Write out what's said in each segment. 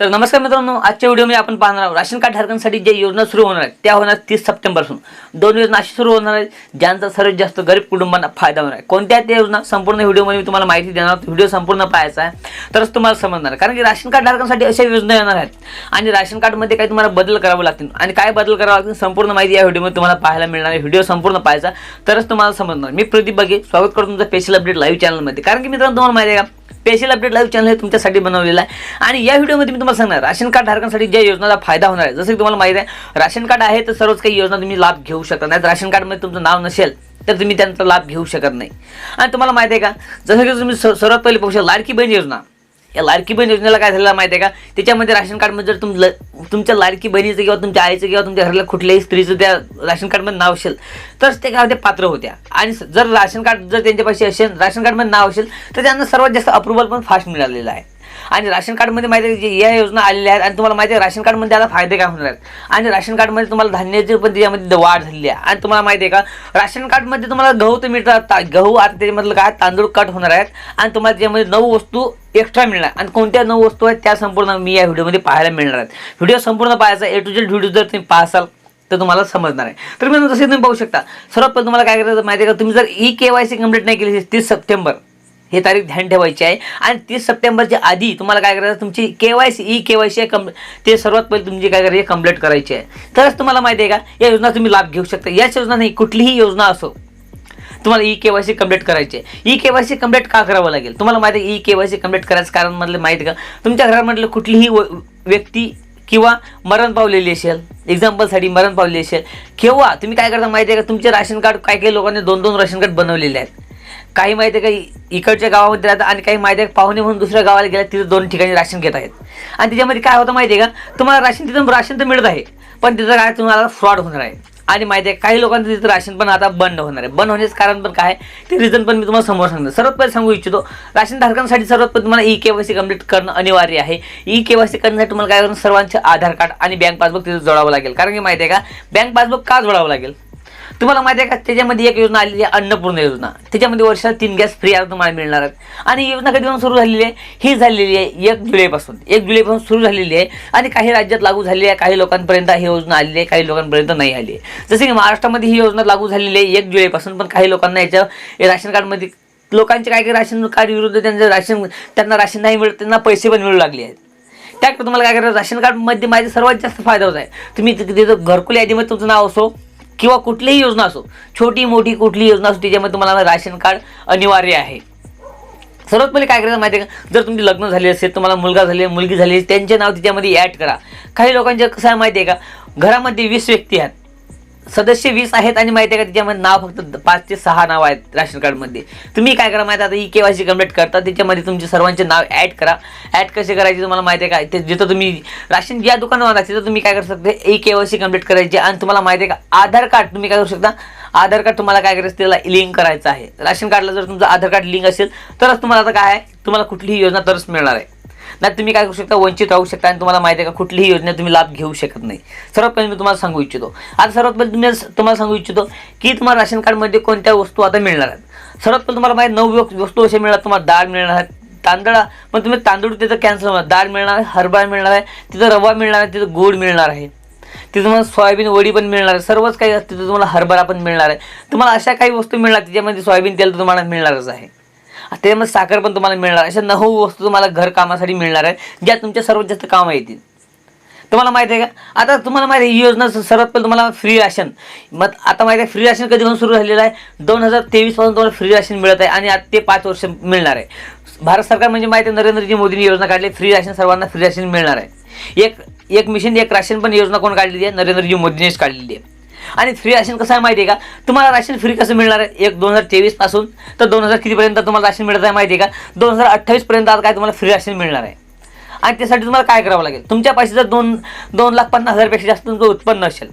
तर नमस्कार मित्रांनो आजच्या व्हिडिओमध्ये आपण पाहणार आहोत राशन कार्ड धारकांसाठी ज्या योजना सुरू होणार आहेत त्या होणार तीस सप्टेंबरपासून. दोन योजना अशी सुरू होणार आहेत ज्यांचा सर्वात जास्त गरीब कुटुंबांना फायदा होणार आहे. कोणत्या त्या योजना? संपूर्ण व्हिडिओमध्ये मी तुम्हाला माहिती देणार व्हिडिओ संपूर्ण पाहायचा आहे. तरच तुम्हाला समजणार कारण की राशन कार्ड धारकांसाठी अशा योजना येणार आहेत. आणि राशन कार्डमध्ये काही तुम्हाला बदल करावे लागतील. आणि काय बदल करावं लागतील संपूर्ण माहिती या व्हिडिओमध्ये तुम्हाला पाहायला मिळणार आहे. व्हिडिओ संपूर्ण पाहायचा. तरच तुम्हाला समजणार. मी प्रदीप बघे. स्वागत करतो तुमचं स्पेशल अपडेट लाईव्ह चॅनलमध्ये कारण की मित्रांनो तुम्हाला माहिती आहे का? स्पेशल अपडेट लाईव्ह चॅनल हे तुमच्यासाठी बनवलेलं आहे. आणि या व्हिडिओमध्ये मी तुम्हाला सांगणार राशन कार्ड धारकांसाठी ज्या योजनाचा फायदा होणार आहे जसं की तुम्हाला माहिती आहे राशन कार्ड आहे तर सर्वच काही योजना तुम्ही लाभ घेऊ शकता. नाही राशन कार्डमध्ये तुमचं नाव नसेल तर तुम्ही त्यांचा लाभ घेऊ शकत नाही. आणि तुम्हाला माहिती आहे का जसं की तुम्ही सर्वात पहिले पाहू शकता लाडकी बहीण योजना. या लाडकी बहीण योजनेला काय झालेलं माहिती आहे का? त्याच्यामध्ये राशन कार्डमध्ये जर तुम ल- तुमच्या लाडकी बहिणीचं किंवा तुमच्या आईचं किंवा तुमच्या घरातल्या कुठल्याही स्त्रीचं त्या राशन कार्डमध्ये नाव असेल तरच ते काय होते? पात्र होत्या. आणि जर राशन कार्ड जर त्यांच्यापाशी असेल राशन कार्डमध्ये नाव असेल तर त्यांना सर्वात जास्त अप्रुव्हल पण फास्ट मिळालेलं आहे. आणि राशन कार्डमध्ये माहिती आहे की या योजना आलेल्या आहेत आणि तुम्हाला माहिती आहे राशन कार्डमध्ये आता फायदे काय होणार आहेत? आणि राशन कार्डमध्ये तुम्हाला धान्याची पण त्याच्यामध्ये वाढ झालेली आहे. आणि तुम्हाला माहिती आहे का राशन कार्डमध्ये तुम्हाला गहू तर मिळतात गहू आता त्याच्यामधलं काय तांदूळ कट होणार आहेत. आणि तुम्हाला त्याच्यामध्ये नऊ वस्तू एक्स्ट्रा मिळणार आणि कोणत्या नऊ वस्तू आहेत त्या संपूर्ण मी या व्हिडिओमध्ये पाहायला मिळणार आहेत. व्हिडिओ संपूर्ण पाहायचा ए टू जेड व्हिडिओ जर तुम्ही पाहसाल तर तुम्हाला समजणार आहे. तर मी जसे तुम्ही पाहू शकता. सर्वात तुम्हाला काय करायचं माहिती आहे का तुम्ही जर E K Y C complete नाही केली तीस सप्टेंबर हे तारीख ध्यान ठेवायची आहे. आणि तीस सप्टेंबरच्या आधी तुम्हाला काय करायचं तुमची K Y C E K Y C कम ते सर्वात पहिले तुमची काय करायची कंप्लीट करायची आहे. तरच तुम्हाला माहिती आहे का या योजना तुम्ही लाभ घेऊ शकता. याच योजना नाही कुठलीही योजना असो तुम्हाला E K Y C complete करायची आहे. E K Y C complete का करावं लागेल? तुम्हाला माहिती आहे E K Y C complete करायचं कारण म्हटलं माहिती आहे का? तुमच्या घरामधलं कुठलीही व- व्यक्ती किंवा मरण पावलेली असेल एक्झाम्पलसाठी मरण पावलेली असेल किंवा तुम्ही काय करता माहिती आहे का तुमचे राशन कार्ड काय काही लोकांनी दोन दोन राशन कार्ड बनवलेले आहेत. काही माहिती आहे का इकडच्या गावामध्ये राहतात आणि काही माहिती आहे पाहुणे म्हणून दुसऱ्या गावाला गेल्या तिथे दोन ठिकाणी राशन घेत आहेत. आणि त्याच्यामध्ये काय होतं माहिती आहे का तुम्हाला राशन तिथं राशन तर मिळत आहे पण तिथं काय तुम्हाला फ्रॉड होणार आहे. आणि माहिती आहे काही लोकांचं तिथं राशन पण आता बंद होणार आहे. बंद होण्याचं कारण पण काय आहे ते रिझन पण मी तुम्हाला समोर सांगतो. सर्वात पहिले सांगू इच्छितो राशन धारकांसाठी सर्वात पहिले तुम्हाला E K Y C complete करणं अनिवार्य आहे. ई के वाय सी करण्यासाठी तुम्हाला काय करणं सर्वांचे आधार कार्ड आणि बँक पासबुक तिथं जोडावं लागेल. कारण की माहिती आहे का बँक पासबुक का जोडावं लागेल? तुम्हाला माहिती आहे का? त्याच्यामध्ये एक योजना आलेली आहे अन्नपूर्ण योजना. त्याच्यामध्ये वर्षाला तीन गॅस फ्री आता तुम्हाला मिळणार आहेत. आणि योजना कधीपासून सुरू झालेली आहे? ही झालेली आहे एक जुलैपासून. एक जुलैपासून सुरू झालेली आहे आणि काही राज्यात लागू झालेली आहे काही लोकांपर्यंत ही योजना आलेली आहे काही लोकांपर्यंत नाही आली आहे. जसे की महाराष्ट्रामध्ये ही योजना लागू झालेली आहे एक जुलैपासून पण काही लोकांना याच्या राशन कार्डमध्ये लोकांचे काय काही राशन कार्ड विरुद्ध त्यांचं राशन त्यांना राशन नाही मिळत त्यांना पैसे पण मिळू लागले आहेत. त्याकडे तुम्हाला काय करायचं? राशन कार्डमध्ये माझे सर्वात जास्त फायदा होत आहे. तुम्ही तिथे तिथं घरकुल यादीमध्ये तुमचं नाव असो किंवा कुठलीही योजना असो छोटी मोठी कुठली योजना असो त्याच्यामध्ये तुम्हाला राशन कार्ड अनिवार्य आहे. सर्वात पहिले काय करायचं माहिती आहे का? जर तुमचे लग्न झाले असेल तुम्हाला मुलगा झाले मुलगी झाली त्यांचे नाव त्याच्यामध्ये ॲड करा. काही लोकांचे कसं आहे माहिती आहे का? घरामध्ये वीस व्यक्ती आहेत. सदस्य वीस आहेत आणि माहिती आहे का त्याच्यामध्ये नाव फक्त पाच ते सहा नाव आहेत राशन कार्डमध्ये. तुम्ही काय करा माहिती आता E K Y C complete करता त्याच्यामध्ये तुमचे सर्वांचे नाव ॲड करा. ॲड कसे करायचे तुम्हाला माहिती आहे का? ते जिथं तुम्ही राशन ज्या दुकानावर आहे तिथं तुम्ही काय करू शकता? E K Y C complete करायची आणि तुम्हाला माहिती आहे का आधार कार्ड तुम्ही काय करू शकता? आधार कार्ड तुम्हाला काय करायचं त्याला लिंक करायचं आहे. राशन कार्डला जर तुमचं आधार कार्ड लिंक असेल तरच तुम्हाला आता काय आहे? तुम्हाला कुठलीही योजना तरच मिळणार आहे. नाही तुम्ही काय करू शकता वंचित राहू शकता आणि तुम्हाला माहिती आहे का कुठलीही योजना तुम्ही लाभ घेऊ शकत नाही. सर्वात पहिले मी तुम्हाला सांगू इच्छितो. आता सर्वात पहिले तुम्ही तुम्हाला सांगू इच्छितो की तुम्हाला राशन कार्डमध्ये कोणत्या वस्तू आता मिळणार आहेत? सर्वात पहिले तुम्हाला माहिती नऊ वस्तू- वस्तू अशा मिळणार तुम्हाला डाळ मिळणार आहे तांदळा पण तुम्ही तांदूळ तिथं कॅन्सल होणार. डाळ मिळणार आहे हरभरा मिळणार आहे तिथं रवा मिळणार आहे तिथं गोड मिळणार आहे. तिथं तुम्हाला सोयाबीन वडी पण मिळणार आहे सर्वच काही तिथं तुम्हाला हरभरा पण मिळणार आहे. तुम्हाला अशा काही वस्तू मिळणार त्याच्यामध्ये सोयाबीन तेल तर तुम्हाला मिळणारच आहे. ते मग साखर पण तुम्हाला मिळणार. अशा नऊ वस्तू तुम्हाला घर कामासाठी मिळणार आहे ज्या तुमच्या सर्वात जास्त कामं येतील. तुम्हाला माहिती आहे का? आता तुम्हाला माहिती आहे ही योजना सर्वात पहिले तुम्हाला फ्री राशन. मग आता माहिती आहे फ्री राशन कधीपासून सुरू झालेलं आहे? दोन हजार तेवीसपासून तुम्हाला फ्री राशन मिळत आहे आणि आता ते पाच वर्ष मिळणार आहे. भारत सरकार म्हणजे माहिती आहे नरेंद्रजी मोदींनी योजना काढली फ्री राशन सर्वांना फ्री राशन मिळणार आहे. एक एक मिशन एक राशन पण योजना कोण काढलेली आहे? नरेंद्रजी मोदींनीच काढलेली आहे. आणि फ्री राशन कसं आहे माहिती आहे का? तुम्हाला राशन फ्री कसं मिळणार आहे? एक दोन हजार तेवीसपासून तर दोन हजार कितीपर्यंत तुम्हाला राशन मिळत आहे माहिती आहे का? दोन हजार अठ्ठावीसपर्यंत आता काय तुम्हाला फ्री राशन मिळणार आहे. आणि त्यासाठी तुम्हाला काय करावं लागेल? तुमच्या पैसे जर दोन दोन लाख पन्नास हजारपेक्षा जास्त तुमचं उत्पन्न असेल.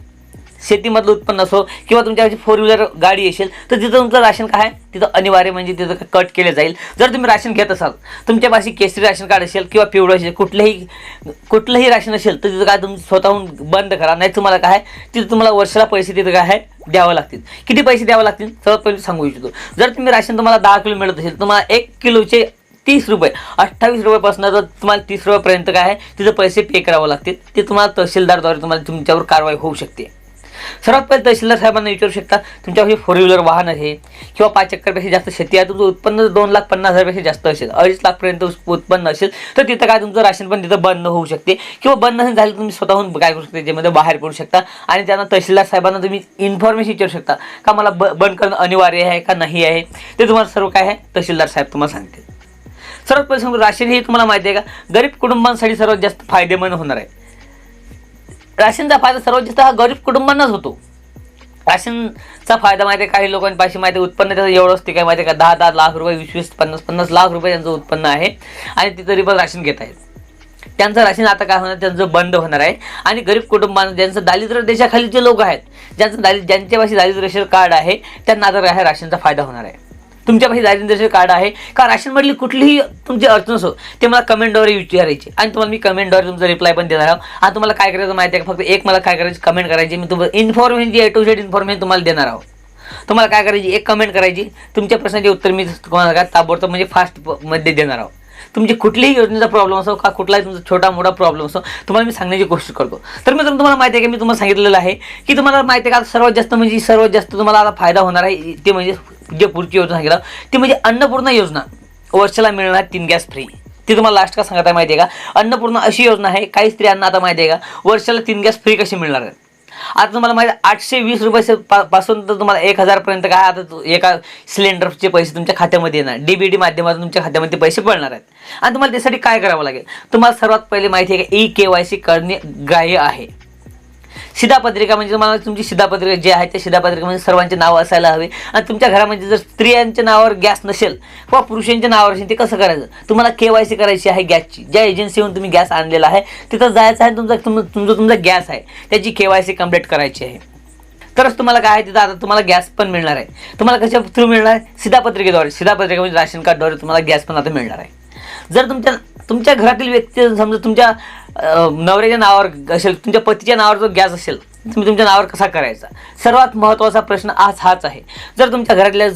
शेतीमधलं उत्पन्न असो किंवा तुमच्याकडे फोर व्हीलर गाडी असेल तर तिथं तुमचं राशन काय? आहे तिथं अनिवार्य म्हणजे तिथं कट केलं जाईल. जर तुम्ही राशन घेत असाल तुमच्यापाशी केसरी राशन कार्ड असेल किंवा पिवळं असेल कुठलंही कुठलंही राशन असेल तर तिथं काय तुम्ही स्वतःहून बंद करा. नाही तुम्हाला काय? आहे, तिथं तुम्हाला वर्षाला पैसे तिथं काय? आहे द्यावं लागतील. किती पैसे द्यावं लागतील? सर्वात पहिले सांगू इच्छितो. जर तुम्ही राशन तुम्हाला दहा किलो मिळत असेल तुम्हाला एक किलोचे तीस रुपये अठ्ठावीस रुपयापासून तर तुम्हाला तीस रुपयापर्यंत काय आहे तिथं पैसे पे करावं लागतील. ते तुम्हाला तहसीलदारद्वारे तुम्हाला तुमच्यावर कारवाई होऊ शकते. सर्वात पहिले तहसीलदार साहेबांना विचारू शकता तुमच्यापाशी फोर व्हीलर वाहन आहे किंवा पाच चक्करपेक्षा जास्त शेती आहे तुमचं उत्पन्न दोन लाख पन्नास हजारपेक्षा जास्त असेल अडीच लाखपर्यंत उत्पन्न असेल तर तिथं काय तुमचं राशन पण तिथं बंद होऊ शकते. किंवा बंद नसेल झालं तुम्ही स्वतःहून काय करू शकता त्याच्यामध्ये बाहेर पडू शकता. आणि त्यांना तहसीलदार साहेबांना तुम्ही इन्फॉर्मेशन विचारू शकता का मला ब बंद करणं अनिवार्य आहे का नाही आहे? ते तुम्हाला सर्व काय आहे तहसीलदार साहेब तुम्हाला सांगतील. सर्वात पहिले सांगू राशन हे तुम्हाला माहिती आहे का? गरीब कुटुंबांसाठी सर्वात जास्त फायदेमंद होणार आहे. राशनचा फायदा सर्वात जास्त हा गरीब कुटुंबांनाच होतो. राशनचा फायदा माहिती आहे काही लोकांपाशी माहिती आहे उत्पन्न त्याचं एवढं असते काय माहिती आहे का? दहा दहा लाख रुपये वीस वीस पन्नास पन्नास लाख रुपये त्यांचं उत्पन्न आहे. आणि ते तरी पण राशन घेत आहेत. त्यांचं राशन आता काय होणार? त्यांचं बंद होणार आहे. आणि गरीब कुटुंबांना ज्यांचं दारिद्र्य देशाखाली जे लोक आहेत ज्यांचं दारिद्र्य ज्यांच्यापाशी दारिद्र्य रेशन कार्ड आहे त्यांना आता काय राशनचा फायदा होणार आहे. तुमच्यापाशी दारिद्र्य कार्ड आहे. का राशनमधली कुठलीही तुमची अडचण असो ते मला कमेंटद्वारे विचारायची. आणि तुम्हाला मी कमेंटद्वारे तुमचा रिप्लाय पण देणार आहोत. आणि तुम्हाला काय करायचं माहिती आहे का? फक्त एक मला काय करायची कमेंट करायची. मी तुम्हाला इन्फॉर्मेशन जी ए टू झेड इन्फॉर्मेशन तुम्हाला देणार आहोत. तुम्हाला काय करायची? एक कमेंट करायची. तुमच्या प्रश्नाचे उत्तर मी तुम्हाला काय ताबडतोब म्हणजे फास्टमध्ये देणार आहोत. तुमची कुठलीही योजनेचा प्रॉब्लेम असो का कुठलाही तुमचा छोटा मोठा प्रॉब्लेम असो तुम्हाला मी सांगण्याची कोशिश करतो. तर मी तुम्हाला माहिती आहे की मी तुम्हाला सांगितलेलं आहे की तुम्हाला माहिती आहे का सर्वात जास्त म्हणजे सर्वात जास्त तुम्हाला आता फायदा होणार आहे ते म्हणजे जे पुढची योजना सांगितलं. ती म्हणजे अन्नपूर्णा योजना. वर्षाला मिळणार तीन गॅस फ्री ती तुम्हाला लास्ट का सांगता माहिती आहे का? अन्नपूर्णा अशी योजना आहे काही स्त्रियांना आता माहिती आहे का? वर्षाला तीन गॅस फ्री कशी मिळणार? आहे आता तुम्हाला माहिती आहे आठशे वीस रुपये पा- पासून तर तुम्हाला एक हजारपर्यंत काय आता एका सिलेंडरचे पैसे तुमच्या खात्यामध्ये येणार. डी बी डी माध्यमातून तुमच्या खात्यामध्ये पैसे पडणार आहेत. आणि तुम्हाला त्यासाठी काय करावं लागेल? तुम्हाला सर्वात पहिले माहिती आहे का ई के वाय सी करणे ग्राह्य आहे. शिधापत्रिका म्हणजे तुम्हाला तुमची शिधापत्रिका जे आहे त्या शिधापत्रिकेमध्ये म्हणजे सर्वांचे नाव असायला हवे. आणि तुमच्या घरामध्ये जर स्त्रियांच्या नावावर गॅस नसेल किंवा पुरुषांच्या नावावर असेल ते कसं करायचं? तुम्हाला के करायची आहे गॅसची. ज्या एजन्सीहून तुम्ही गॅस आणलेला आहे तिथं जायचं आहे तुमचा तुम तुमचा तुमचा गॅस आहे. त्याची के कंप्लीट करायची आहे. तरच तुम्हाला काय आहे तिथं? आता तुम्हाला गॅस पण मिळणार आहे. तुम्हाला कशा थ्रू मिळणार आहे? शिधापत्रिकेद्वारे. शिधापत्रिका म्हणजे राशन कार्डद्वारे तुम्हाला गॅस पण आता मिळणार आहे. जर तुमच्या तुमच्या घरातील व्यक्ती समजा तुमच्या नवऱ्याच्या नावावर असेल तुमच्या पतीच्या नावावर जो गॅस असेल तुम्ही तुमच्या नावावर कसा करायचा? सर्वात महत्त्वाचा प्रश्न आज हाच आहे. जर तुमच्या घरातल्या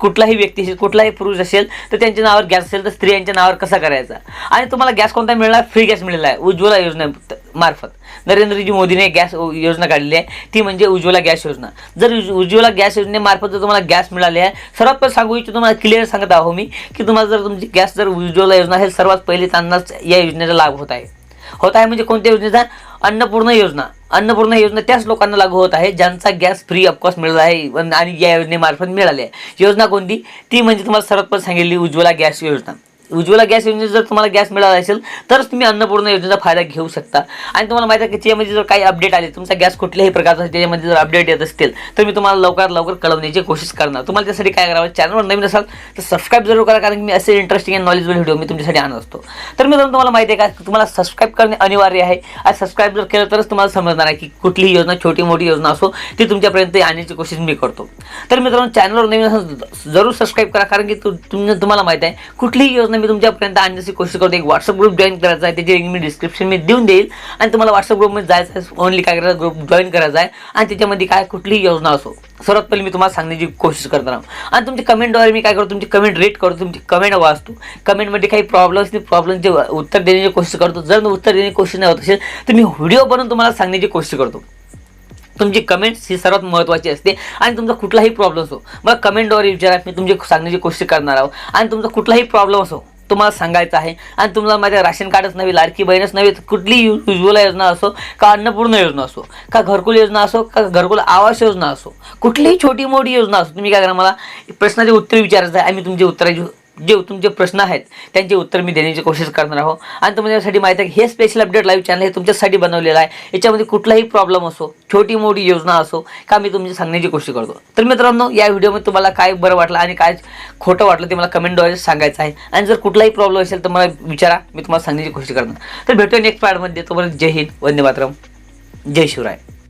कुठलाही व्यक्ती असेल कुठलाही पुरुष असेल तर त्यांच्या नावावर गॅस असेल तर स्त्रियांच्या नावावर कसा करायचा? आणि तुम्हाला गॅस कोणता मिळणार? फ्री गॅस मिळाला आहे उज्ज्वला योजना मार्फत. नरेंद्रजी मोदीने गॅस योजना काढली आहे ती म्हणजे उज्ज्वला गॅस योजना. जर उज्ज्वला गॅस योजनेमार्फत जर तुम्हाला गॅस मिळाले आहे सर्वात पहिले सांगू इच्छितो तुम्हाला क्लिअर सांगत आहो मी की तुम्हाला जर तुमची गॅस जर उज्ज्वला योजना असेल सर्वात पहिले त्यांनाच या योजनेचा लाभ होत आहे. होत आहे म्हणजे कोणत्या योजनेचा? अन्नपूर्ण योजना. अन्नपूर्ण योजना त्याच लोकांना लागू होत आहे ज्यांचा गॅस फ्री ऑफकोर्स मिळाला आहे आणि या योजनेमार्फत मिळाली आहे. योजना कोणती? ती म्हणजे तुम्हाला सर्वात पण सांगितली उज्ज्वला गॅस योजना. उज्ज्वला गॅस योजनेत जर तुम्हाला गॅस मिळाला असेल तरच तुम्ही अन्नपूर्ण योजनेचा फायदा घेऊ शकता. आणि तुम्हाला माहिती आहे की त्याच्यामध्ये जर काही अपडेट आले तुमचा गॅस कुठल्याही प्रकारचा त्याच्यामध्ये जर अपडेट येत असतील तर मी तुम्हाला लवकरात लवकर कळवण्याची कोशिश करणार. तुम्हाला त्यासाठी काय करावं चॅनलवर नवीन असाल तर सबस्क्राईब जरूर करा कारण की मी असे इंटरेस्टिंग अँड नॉलेजेबल व्हिडिओ मी तुमच्यासाठी आणत असतो. तर मी तुम्हाला माहिती आहे का तुम्हाला सबस्क्राईब करणे अनिवार्य आहे. आणि सबस्क्राईब जर केलं तरच तुम्हाला समजणार आहे की कुठलीही योजना छोटी मोठी योजना असो ती तुमच्यापर्यंत आणण्याची कोशिश मी करतो. तर मित्रांनो चॅनलवर नवीन असाल जरूर सबस्क्राईब करा कारण की तु तुम्हाला माहिती आहे कुठलीही योजना मी तुमच्यापर्यंत आणण्याची कोशिश करतो एक व्हॉट्सअप ग्रुप जॉईन करायचा आहे त्याची लिंक मी डिस्क्रिप्शन मी देऊन देईल. आणि तुम्हाला व्हॉट्सअप ग्रुपमध्ये जायचं आहे ओनली काय करायचं ग्रुप जॉईन करायचा आहे. आणि त्याच्यामध्ये काय कुठलीही योजना असो. सर्वात पहिले मी तुम्हाला सांगण्याची कोशिश करणार आहे. आणि तुमच्या कमेंटद्वारे मी काय करतो तुमची कमेंट रीड करतो तुमची कमेंट वाचतो. कमेंटमध्ये काही प्रॉब्लेम असतील प्रॉब्लेमचे उत्तर देण्याची कोशिश करतो. जर उत्तर देण्याची कोशिश नाही होत असेल तर मी व्हिडिओ बनवून तुम्हाला सांगण्याची कोशिश करतो. तुमची कमेंट्स ही सर्वात महत्त्वाची असते आणि तुमचा कुठलाही प्रॉब्लेम असो मला कमेंटद्वारे विचारा मी तुमची सांगण्याची कोशिश करणार आहोत. आणि तुमचा कुठलाही प्रॉब्लेम असो तुम्हाला सांगायचं आहे. आणि तुम्हाला माझ्या राशन कार्डच नव्हे लाडकी बहीणच नव्हे तर कुठलीही उज्ज्वला योजना असो का अन्नपूर्ण योजना असो का घरकुल योजना असो का घरकुल आवास योजना असो कुठलीही छोटी मोठी योजना असो तुम्ही काय करा मला प्रश्नाचे उत्तर विचारायचं आहे आणि मी तुमचे उत्तराची जे तुमचे प्रश्न आहेत त्यांचे उत्तर मी देण्याची कोशिश करणार आहोत आणि तुमच्यासाठी माहिती आहे की हे स्पेशल अपडेट लाईव्ह चॅनल हे तुमच्यासाठी बनवलेलं आहे. याच्यामध्ये कुठलाही प्रॉब्लेम असो छोटी मोठी योजना असो का मी तुमची सांगण्याची कोशिश करतो. तर मित्रांनो या व्हिडिओमध्ये तुम्हाला काय बरं वाटलं आणि काय खोटं वाटलं ते मला कमेंटद्वारे सांगायचं आहे. आणि जर कुठलाही प्रॉब्लेम असेल तर मला विचारा मी तुम्हाला सांगण्याची कोशिश करणार. तर भेटूया नेक्स्ट पार्टमध्ये तोपर्यंत जय हिंद वंदे मातरम. जय शिवराय.